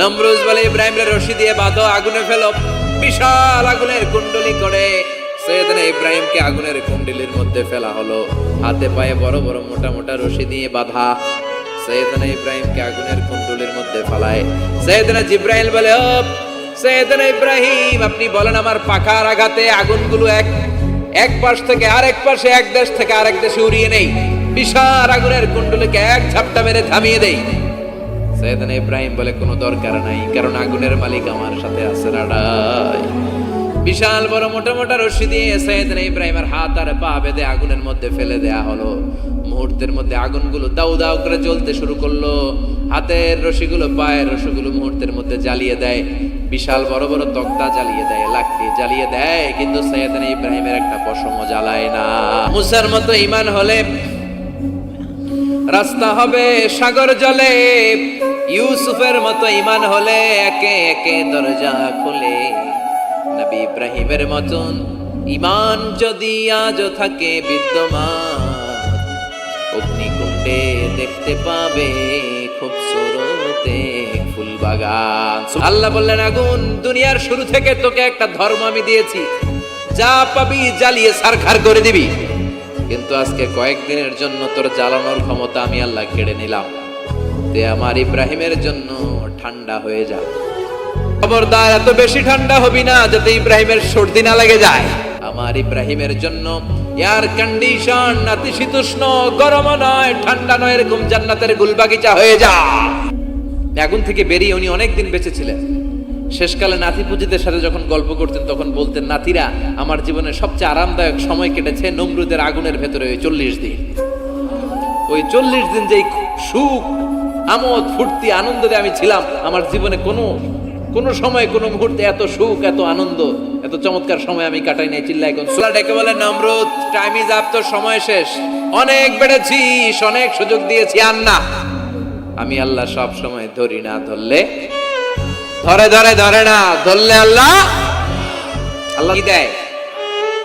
নমরুজ বলে ইব্রাহিমের রশি দিয়ে বাঁধো, আগুনে ফেলো। বিশাল আগুনের কুণ্ডলি করে। সৈয়দনা ইব্রাহিমকে আগুনের কুণ্ডলির মধ্যে ফেলা হলো। হাতে পায়ে বড় বড় মোটা মোটা রশি দিয়ে বাঁধা। সৈয়দনা ইব্রাহিমকে আগুনের কুণ্ডলির মধ্যে ফেলায়। সৈয়দনা জিব্রাহিল বলে ও সৈয়দনা ইব্রাহিম, আপনি বলেন আমার পাখার আঘাতে আগুনগুলো এক এক পাশ থেকে আরেক পাশে, এক দেশ থেকে আরেক দেশে উড়িয়ে নেই। বিশাল আগুনের কুণ্ডলিকে এক ঝাপটা মেরে থামিয়ে দেই। সৈয়দনা ইব্রাহিম বলে কোনো দরকার নাই, কারণ আগুনের মালিক আমার সাথে আছে, রাডাই। বিশাল বড় মোটা মোটা রশি দিয়ে সৈয়দনা ইব্রাহিমের হাত আর পা বেঁধে আগুনের মধ্যে ফেলে দেয়া হলো। মুহূর্তের মধ্যে আগুনগুলো দাউ দাউ করে জ্বলতে শুরু করল। হাতের রশিগুলো, পায়ের রশিগুলো মুহূর্তের মধ্যে জ্বালিয়ে দেয়। বিশাল বড় বড় তক্তা জ্বালিয়ে দেয়, লাকড়ি জ্বালিয়ে দেয়, কিন্তু সৈয়দনা ইব্রাহিমের একটা পশম জ্বালায় না। মুসার মতো ইমান হলে রাস্তা হবে সাগর জলে। ইউসুফের মতো ইমান হলে একে একে দরজা খুলে। নবী ইব্রাহিমের মতন ইমান যদি আজও থাকে বিদ্যমান, অগ্নিকুণ্ডে দেখতে পাবে খুব সরতে ফুল বাগান আল্লাহ বললেন, আগুন, দুনিয়ার শুরু থেকে তোকে একটা ধর্ম আমি দিয়েছি। যা পাবি জ্বালিয়ে সারখার করে দিবি। কিন্তু আজকে কয়েকদিনের জন্য তোর জ্বালানোর ক্ষমতা আমি আল্লাহ কেড়ে নিলাম। তে আমার ইব্রাহিমের জন্য ঠান্ডা হয়ে যা খবরদার, এত বেশি ঠান্ডা হবি না যাতে ইব্রাহিমের সর্দি না লেগে যায়। আমার ইব্রাহিমের জন্য এয়ার কন্ডিশন নাতিশীতোষ্ণ গরম নয়, ঠান্ডা নয়, এরকম জান্নাতের গুলবাগিচা হয়ে যা। আগুন থেকে বেরিয়ে উনি অনেকদিন বেঁচে ছিলেন শেষকালে নাতি পুজিদের সাথে যখন গল্প করতেন, তখন বলতেন, নাতিরা, আমার জীবনের সবচেয়ে আরামদায়ক সময় কেটেছে নমরুদের আগুনের ভেতরে ওই চল্লিশ দিন। ওই চল্লিশ দিন যেই সুখ আমোদ, ফুর্তি, আনন্দে আমি ছিলাম। আমার জীবনে কোনো কোনো সময়, কোনো মুহূর্তে এত সুখ, এত আনন্দ, এত চমৎকার সময় আমি কাটাই নাই চিল্লাই কোন সোলা ডেকে বলে নমরুদ টাইম ইজ আপ তোর সময় শেষ। অনেক বেড়েছিস অনেক সুযোগ দিয়েছি, আর না। আমি আল্লাহ সব সময় ধরি না, ধরলে? ধরে ধরে ধরে না, ধরলে আল্লাহ? আল্লাহ দেয়?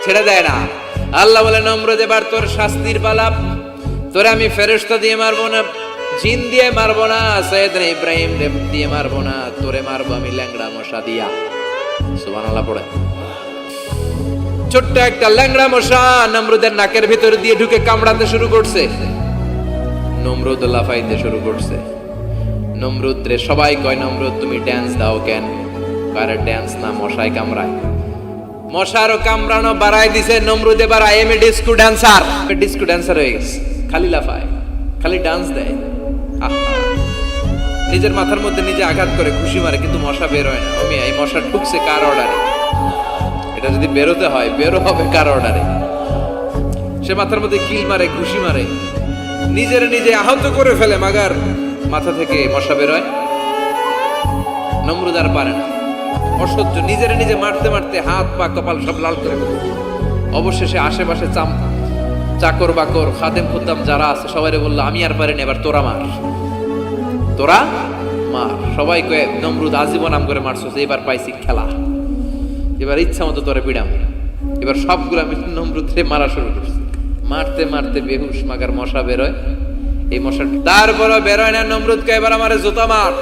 ছেড়ে দেয় না। আল্লাহ বলে, নম্রদ, এবার তোর শাস্তির পালা। তোরে আমি ফেরেশতা দিয়ে মারবো না। জিন দিয়ে মারবো না, সৈয়দ ইব্রাহিম দিয়ে মারবো না, তোরে মারবো আমি ল্যাংড়া মশা দিয়া। সুবহানাল্লাহ, পড়ে। ছোট্ট একটা ল্যাংড়া মশা নমরুদের নাকের ভিতর দিয়ে ঢুকে কামড়াতে শুরু করছে। নমরুদ লাফাইতে শুরু করছে। নমরুদ রে, সবাই কয়, নমরুদ, তুমি ড্যান্স দাও কেন? কারে ড্যান্স না, মশাই কামড়ায়। মশারও কামড়ানো বাড়াই দিছে নমরুদ, এবার I am a disco dancer disco dancer হয়ে গেছে। খালি লাফায়, খালি ডান্স দেয়। নিজের মাথার মধ্যে নিজে আঘাত করে খুশি মারে, কিন্তু মশা বের হয় না। আমি এই মশা ঢুকছে কার অর্ডারে এটা যদি বেরোতে হয়, বেরো হবে কার অর্ডারে সে মাথার মধ্যে কিল মারে, খুশি মারে। নিজের নিজে আহত করে ফেলে, মাগার মাথা থেকে মশা বেরোয় নমরুদ আর পারে না। অসহ্য, নিজের নিজে মারতে মারতে হাত, পা, কপাল সব লাল করে। অবশেষে আশেপাশে চাম চাকর বাকর, খাদেম খুদ্দাম যারা আছে সবাই বলল, আমি আর পারিনি এবার তোরা মার। তোরা মার। সবাই কয়ে নমরুদ আজীবন নাম করে মারছো এবার পাইছি খেলা। এবার ইচ্ছা মতো তোরে পিড়াম এবার সবগুলো আমি নমরুদরে মারা শুরু করছি। মারতে মারতে বেহুশ, মাগার মশা বেরোয়। এই মশা তারপরও বেরোয় না নমরুদকে, এবার আমারে জুতা মার।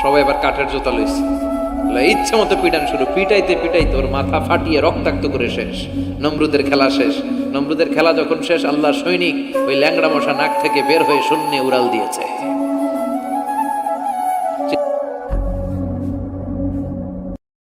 সবাই এবার কাঠের জুতা লইছে। ইচ্ছে মতো পিটান শুরু। পিটাইতে পিটাইতে ওর মাথা ফাটিয়ে রক্তাক্ত করে শেষ। নমরুদের খেলা শেষ। নমরুদের খেলা যখন শেষ আল্লাহ সৈনিক ওই ল্যাংড়া মশা নাক থেকে বের হয়ে শূন্যে উড়াল দিয়েছে।